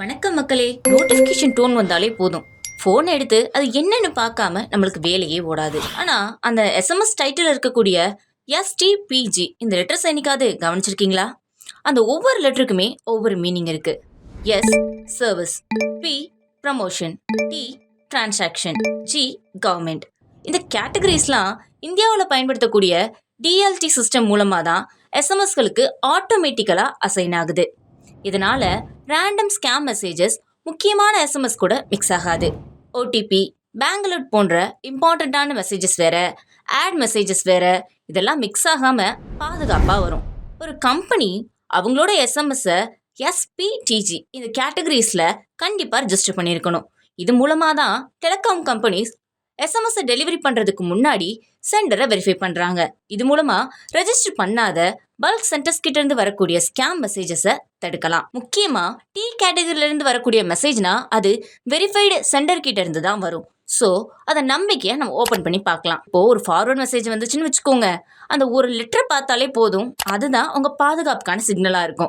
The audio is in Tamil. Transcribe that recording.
வணக்கம் மக்களே. நோட்டிஃபிகேஷன் டோன் வந்தாலே போதும். ஃபோன் எடுத்து அது என்னன்னு பார்க்காம நம்மளுக்கு வேலையே ஓடாது. ஆனால் அந்த எஸ்எம்எஸ் டைட்டில் இருக்கக்கூடிய எஸ்டிபிஜி இந்த லெட்டர்ஸ் என்னைக்காவது கவனிச்சிருக்கீங்களா? அந்த ஒவ்வொரு லெட்டருக்குமே ஒவ்வொரு மீனிங் இருக்கு. S service P promotion T transaction G government இந்த கேட்டகரிஸ்லாம் இந்தியாவில் பயன்படுத்தக்கூடிய டிஎல்டி சிஸ்டம் மூலமாக தான் எஸ்எம்எஸ்களுக்கு ஆட்டோமேட்டிக்கலாக அசைன் ஆகுது. இதனால் ரேண்டம் ஸ்கேம் மெசேஜஸ் முக்கியமான எஸ்எம்எஸ் கூட மிக்ஸ் ஆகாது. ஓடிபி பேங்க் அலர்ட் போன்ற இம்பார்ட்டண்ட்டான மெசேஜஸ் வேற ஆட் மெசேஜஸ் வேற இதெல்லாம் மிக்ஸ் ஆகாமல் பாதுகாப்பாக வரும். ஒரு கம்பெனி அவங்களோட எஸ்எம்எஸ்ஸை எஸ்பிடிஜி இந்த கேட்டகரிஸில் கண்டிப்பாக ரெஜிஸ்டர் பண்ணியிருக்கணும் இது மூலமாக தான் டெலிகாம் கம்பெனிஸ் எஸ்எம்எஸ்ஸை டெலிவரி பண்ணுறதுக்கு முன்னாடி சென்டரை வெரிஃபை பண்ணுறாங்க இது மூலமாக ரெஜிஸ்டர் பண்ணாத பல்க் சென்டர்ஸ் கிட்ட இருந்து வரக்கூடிய ஸ்கேம் மெசேஜஸை தடுக்கலாம். முக்கியமா டி கேட்டகரியில இருந்து வரக்கூடிய மெசேஜ்னா அது வெரிஃபைடு சென்டர் கிட்ட இருந்து தான் வரும். ஸோ அதை நம்பிக்கையை நம்ம ஓப்பன் பண்ணி பார்க்கலாம். இப்போ ஒரு ஃபார்வர்ட் மெசேஜ் வந்துச்சுன்னு வச்சுக்கோங்க. அந்த ஒரு லெட்டர் பார்த்தாலே போதும். அதுதான் உங்க பாதுகாப்புக்கான சிக்னலாக இருக்கும்.